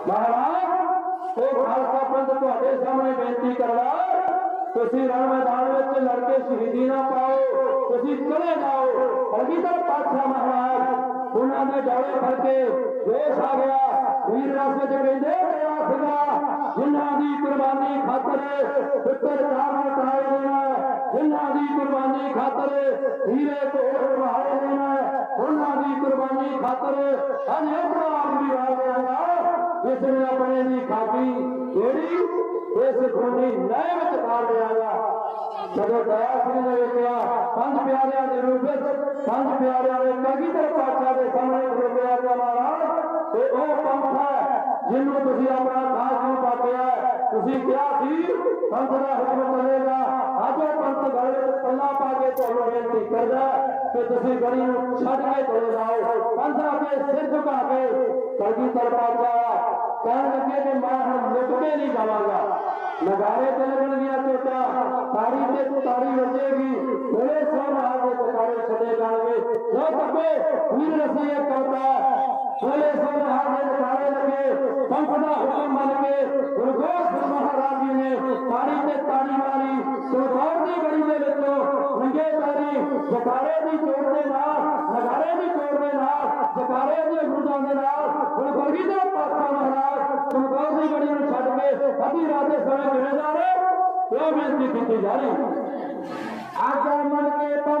ਮਹਾਰਾਜ ਉਹ ਖਾਲਸਾ ਪੰਥ ਤੁਹਾਡੇ ਸਾਹਮਣੇ ਬੇਨਤੀ ਕਰਦਾ ਤੁਸੀਂ ਰਣ ਮੈਦਾਨ ਵਿੱਚ ਲੜ ਕੇ ਸ਼ਹੀਦੀ ਨਾ ਪਾਓ ਤੁਸੀਂ ਚਲੇ ਜਾਓ ਹਰਗੀਦਰ ਪਾਤਸ਼ਾਹ ਮਹਾਰਾਜ ਉਹਨਾਂ ਦੇ ਜਾਲੇ ਫੜ ਕੇ ਦੇਸ਼ ਆ ਗਿਆ ਵੀਰ ਰਸਤੇ ਚ ਕਹਿੰਦੇ ਮੇਰਾ ਸੀਗਾ ਜਿਨ੍ਹਾਂ ਦੀ ਕੁਰਬਾਨੀ ਖਾਤਰ ਪੁੱਤਰ ਚਾਵਲ ਕਰਾਏ ਦੇਣਾ ਜਿਨ੍ਹਾਂ ਦੀ ਕੁਰਬਾਨੀ ਖਾਤਰ ਹੀਰੇ ਢੋਲ ਵਹਾਏ ਦੇਣਾ ਉਹਨਾਂ ਦੀ ਕੁਰਬਾਨੀ ਖਾਤਰ ਅਨੇਕਾਂ ਆਦਮੀ ਆ ਗਿਆ इसने अपने दी खाती केड़ी इस खूनी नए में तार लिया जब दया सिंह ने देखा पंज प्यारिया के रूप पंज प्यारिया ने कभी तो पाचा के सामने रोकया गया महाराज। तो ते ओ पंथ है, जिनको तुसी अपना खास पाते हैं। तुसी क्या सी पंथ का हुक्म चलेगा वो पंथ घरे पन्ना पाके तो बेनती करदा कि तुसी गली नु के चले जाओ। पंथ अपने सिर झुका के कभी तरफा जाओ। कह लगे कि मैं हम निपटे नहीं जाऊँगा नगारे पे लग गया तो क्या तारी तो तारी बचेगी मेरे सब आगे तकारे चले जाएँगे जो तपे वीर नसीहत करता है बोले सब आगे तकारे लगे पंप हुक्म बन के गुरुगोश महाराज जी ने तारी पे तारी मारी तो दौड़ने गली में बच्चों नंगे तारी जकारे भी छोड़ने ना नगारे भी छोड़ने ना जकारे भी गुरुदाने ना गुरु बलगी पास्ता महाराज चमकौर की बड़ी बड़ी छत में अभी राधे समय मिले जा रहे हैं क्यों बेजती की जा रही आकर मन के तम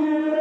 you.